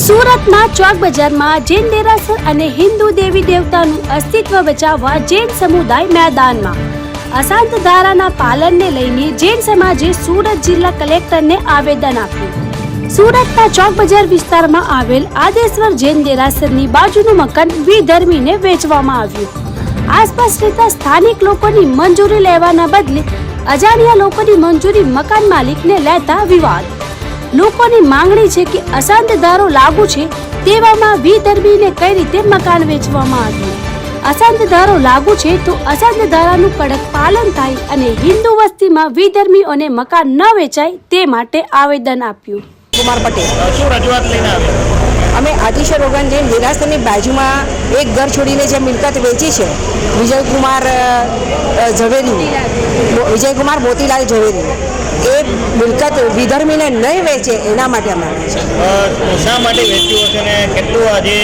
સુરતના ચોક બજારમાં જૈન દેરાસર અને હિન્દુ દેવી દેવતાનું અસ્તિત્વ બચાવવા જૈન સમુદાય મેદાનમાં. અશાંત ધારાના પાલનને લઈને જૈન સમાજે સુરત જિલ્લા કલેક્ટરને આવેદન આપ્યું. સુરતના ચોક બજાર વિસ્તારમાં આવેલ આદેશ્વર જૈન દેરાસરની બાજુનું મકાન વિધર્મીને વેચવામાં આવ્યું. આસપાસ રહેતા સ્થાનિક લોકોની મંજૂરી લેવાના બદલે અજાણ્યા લોકોની મંજૂરી મકાન માલિકને લેતા વિવાદ. લોકોની માંગણી છે કે અશાંત ધારો લાગુ છે તેવામાં વિધર્મીને કઈ રીતે મકાન વેચવામાં આવ્યું? અશાંત ધારો લાગુ છે તો અશાંત ધારાનું કડક પાલન થાય અને હિન્દુ વસ્તીમાં વિધર્મીઓને મકાન ન વેચાય તે માટે આવેદન આપ્યું. કુમાર પટેલ. શું રજૂઆત લઈને આવ્યા અમે આદિશ્વર ઓગન જૈન વિરાસતની બાજુમાં એક ઘર છોડીને જે મિલકત વેચી છે વિજયકુમાર ઝવેરી. વિજયકુમાર મોતીલાલ ઝવેરી. એ મિલકત વિધર્મીને નહીં વેચે એના માટે અમે શા માટે વેચ્યું હશે ને કેટલું આજે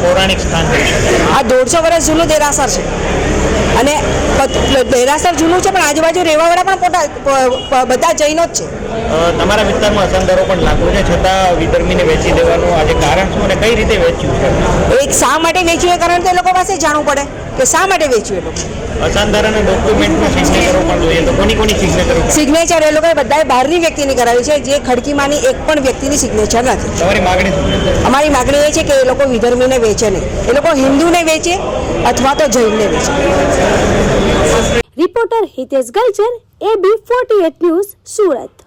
પૌરાણિક સ્થાન આ દોઢસો વર્ષ જૂનું દેરાસર છે. અને દેરાસર જૂનું છે પણ આજુબાજુ રહેવાવાળા પણ પોતા બધા જૈનો જ છે. તમારા વિસ્તારમાં અસંદરો પણ લાગુ છે છતાં વિધર્મીને વેચી દેવાનું આજે કારણ શું અને કઈ રીતે વેચ્યું છે? એક શા માટે વેચ્યું એ કારણ તો એ લોકો પાસે જાણવું પડે કે શા માટે વેચ્યું એ લોકો? અસાધારણ ડોક્યુમેન્ટનું સિગ્નેચરો પણ જોઈએ તો કોની કોની સિગ્નેચરો સિગ્નેચર એ લોકોએ બધાએ બહારની વ્યક્તિની કરાવી છે જે ખડકીમાંની એક પણ વ્યક્તિની સિગ્નેચર નથી. તમારી માગણી અમારી માગણી એ છે કે એ લોકો વિધર્મીને વેચે નહીં. એ લોકો હિન્દુને વેચે અથવા તો જૈનને વેચે. Reporter Hitesh Galchar AB forty news Surat.